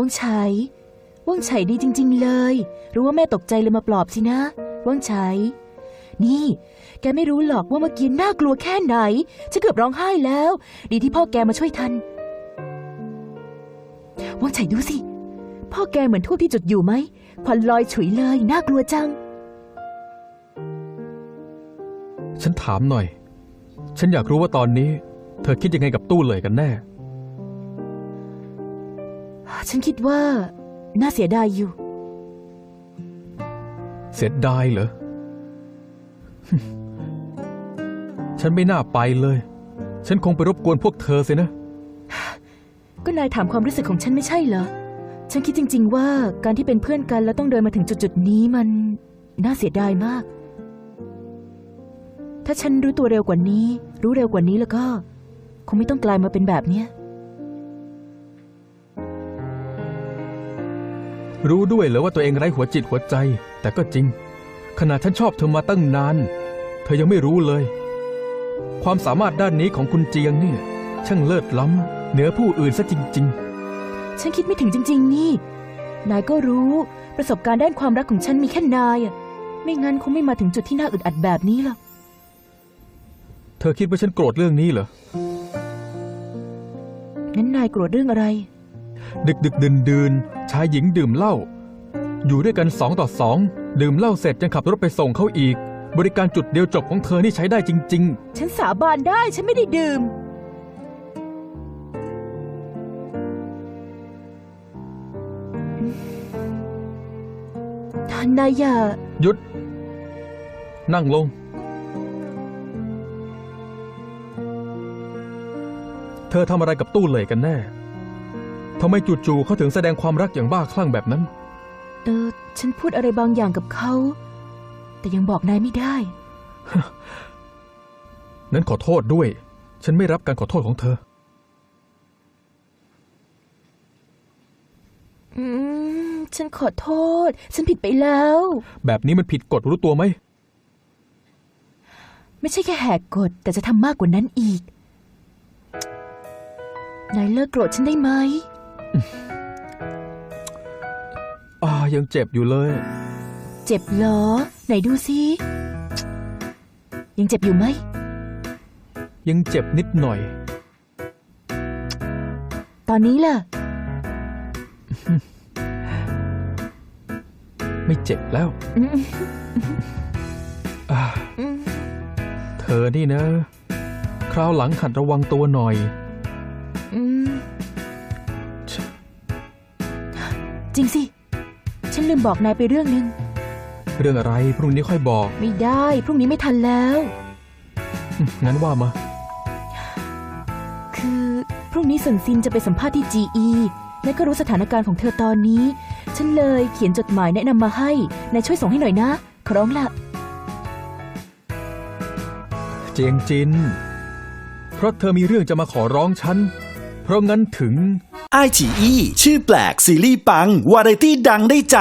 ว่างไฉว่างไฉดีจริง ๆ เลย รู้ว่าแม่ตกใจเลยมาปลอบสินะ ว่างไฉนี่ แกไม่รู้หรอกว่าเมื่อกี้น่ากลัวแค่ไหนฉันเกือบร้องไห้แล้ว ดีที่พ่อแกมาช่วยทัน ว่างไฉดูสิ พ่อแกเหมือนทูบที่จุดอยู่ไหมควันลอยฉุยเลย น่ากลัวจัง ฉันถามหน่อย ฉันอยากรู้ว่าตอนนี้ เธอคิดยังไงกับตู้เลยกันแน่ ฉันคิดว่า น่าเสียดายอยู่ เสียดายเหรอ ฉันไม่น่าไปเลย ฉันคงไปรบกวนพวกเธอสินะ ก็นายถามความรู้สึกของฉันไม่ใช่เหรอ ฉันคิดจริง ๆ ว่าการที่เป็นเพื่อนกันแล้วต้องเดินมาถึงจุดๆนี้มัน น่าเสียดายมาก ถ้าฉันรู้ตัวเร็วกว่านี้ รู้เร็วกว่านี้แล้วก็ คงไม่ต้องกลายมาเป็นแบบเนี้ย รู้ด้วยเหรอว่าตัวเองไร้หัวจิตหัวใจ แต่ก็จริงขนาดฉันชอบเธอมาตั้งนาน เธอยังไม่รู้เลย ความสามารถด้านนี้ของคุณเจียงเนี่ย ช่างเลิศล้ำเหนือผู้อื่นซะจริงฉันคิดไม่ถึงจริง ๆ นี่ นายก็รู้ประสบการณ์ด้านความรักของฉันมีแค่นายอะไม่งั้นคงไม่มาถึงจุดที่น่าอึดอัดแบบนี้หรอกๆเธอคิดว่าฉันโกรธเรื่องนี้เหรอ งั้นนายโกรธเรื่องอะไร ดึกดึกดื่นดื่นชายหญิงดื่มเหล้าอยู่ด้วยกันสองต่อสองดื่มเหล้าเสร็จยังขับรถไปส่งเขาอีก บริการจุดเดียวจบของเธอนี่ใช้ได้จริง ฉันสาบานได้ฉันไม่ได้ดื่ม นายอย่าๆ หยุด นั่งลง เธอทำอะไรกับตู้เหลยกันแน่ ทำไมจู่ๆเขาถึงแสดงความรักอย่างบ้าคลั่งแบบนั้น เออ ฉันพูดอะไรบางอย่างกับเขา แต่ยังบอกนายไม่ได้ นั้นขอโทษด้วย ฉันไม่รับการขอโทษของเธอ อืม ฉันขอโทษ ฉันผิดไปแล้ว แบบนี้มันผิดกฎรู้ตัวไหม ไม่ใช่แค่แหกกฎแต่จะทำมากกว่านั้นอีก นายเลิกโกรธฉันได้ไหม อ่ายังเจ็บอยู่เลย เจ็บเหรอ ไหนดูสิยังเจ็บอยู่ไหม ยังเจ็บนิดหน่อย ตอนนี้ล่ะ ไม่เจ็บแล้วอืมอ่าอืมเธอนี่นะ คราวหลังหัดระวังตัวหน่อย ริงสิ ฉันลืมบอกนายไปเรื่องหนึ่งเรื่องอะไรพรุ่งนี้ค่อยบอก ไม่ได้ พรุ่งนี้ไม่ทันแล้วอืมงั้นว่ามา คือพรุ่งนี้เซินซินจะไปสัมภาษณ์ที่ GE และก็รู้สถานการณ์ของเธอตอนนี้ ฉันเลยเขียนจดหมายแนะนำมาให้ นายช่วยส่งให้หน่อยนะ ขอร้องละเจียงจิน เพราะเธอมีเรื่องจะมาขอร้องฉัน เพราะงั้นถึง ไอฉีอีชื่อแปลกซีรีส์ปัง วาไรตี้ดังได้ใจ